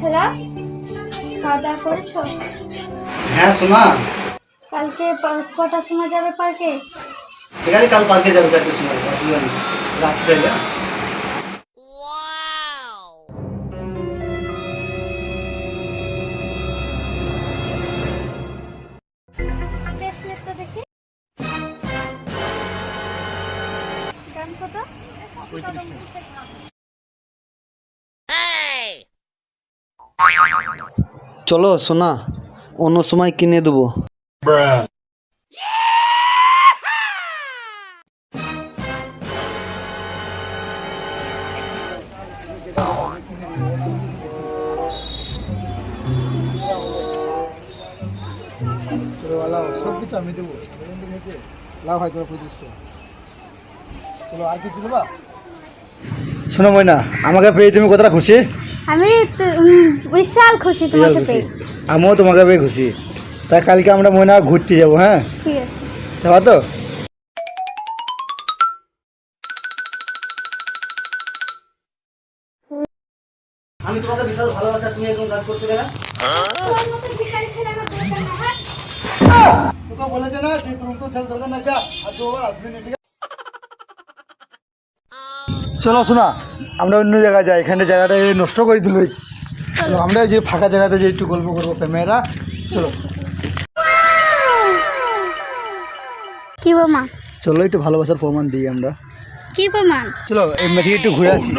Hello খাওয়া দাওয়া করেছ হ্যাঁ সোমা কালকে কটার সময় যাবে পার্কে? ঠিক আছে কাল পার্কে যাব চারটের সময়। অসুবিধা নেই। রাত্রে যা। ব্রেসলেটটা দেখি। দাম কত? চলো সোনা অন্য সময় কিনে দেবা। শোনো ময়না আমাকে পেয়ে তুমি কতটা খুশি? আমি বিশাল খুশি তোমাকে পেয়ে। আমিও তোমাকে পেয়ে খুশি। তাই কালকে আমরা ময়না ঘুরতে যাব হ্যাঁ? ঠিক আছে। যাবা তো? আমি তোমাকে বিশাল ভালোবাসা তুমি এরকম কাজ করতে না? তোকে বলেছে না যে তুমি তো ছেলে দরকার না যা আর তো আসবে না চলো শোনা আমরা অন্য জায়গায় যাই। এখানে জায়গাটা নষ্ট করে দিল। চলো আমরা যে ফাঁকা জায়গাতে যে একটু গল্প করব ক্যামেরা চলো। কি প্রমাণ চলো একটু ভালোবাসার প্রমাণ দিই আমরা। কি প্রমাণ চলো এমনি থেকে একটু ঘুরে আছি?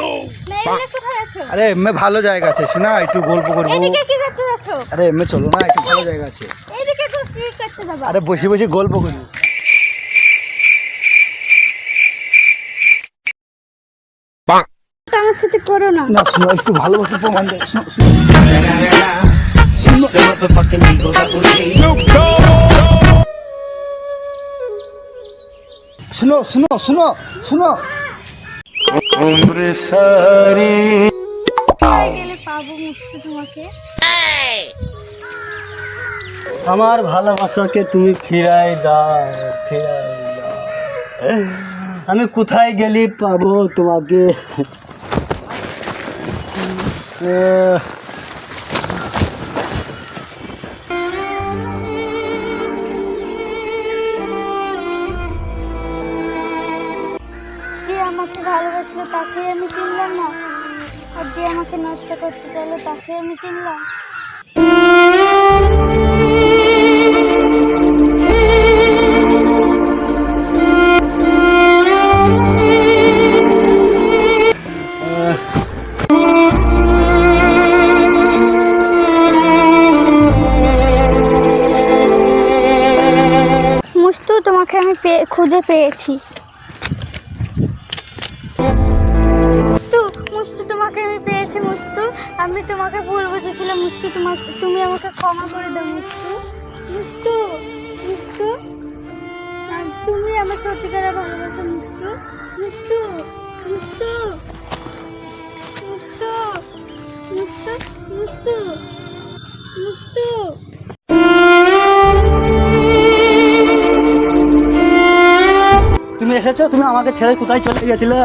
আরে এমনি ভালো জায়গা আছে শোনা একটু গল্প করব। এদিকে কি করতে যাচ্ছ? আরে এমনি চলো না একটু ভালো জায়গা আছে। এদিকে কি কি করতে যাবা। আরে বসে বসে গল্প করি। আমার সাথে করো না। না শোনো একটু ভালোবাসার প্রমাণ দেয়। শোনো, শোনো। শোনো শোনো আমার ভালোবাসাকে তুমি ফিরাই দাও ফিরাই দাও। আমি কোথায় গেলি পাবো তোমাকে? আমাকে ভালোবাসলো তাকে আমি চিনলাম না। আর যে আমাকে নষ্ট করতে চাইলো তাকে আমি চিনলাম। মুস্তু তোমাকে আমি খুঁজে পেয়েছি। মুস্তু তোমাকে আমি পেয়েছি, মুস্তু। আমি তোমাকে ভুল বুঝেছিলাম, মুস্তু তোমাকে তুমি আমাকে ক্ষমা করে দাও, মুস্তু। মুস্তু মুস্তু। তুমি আমার সত্যিকারের ভালোবাসা, মুস্তু। মুস্তু এসেছ? তুমি আমাকে ছেড়ে কোথায় চলে গেছিলে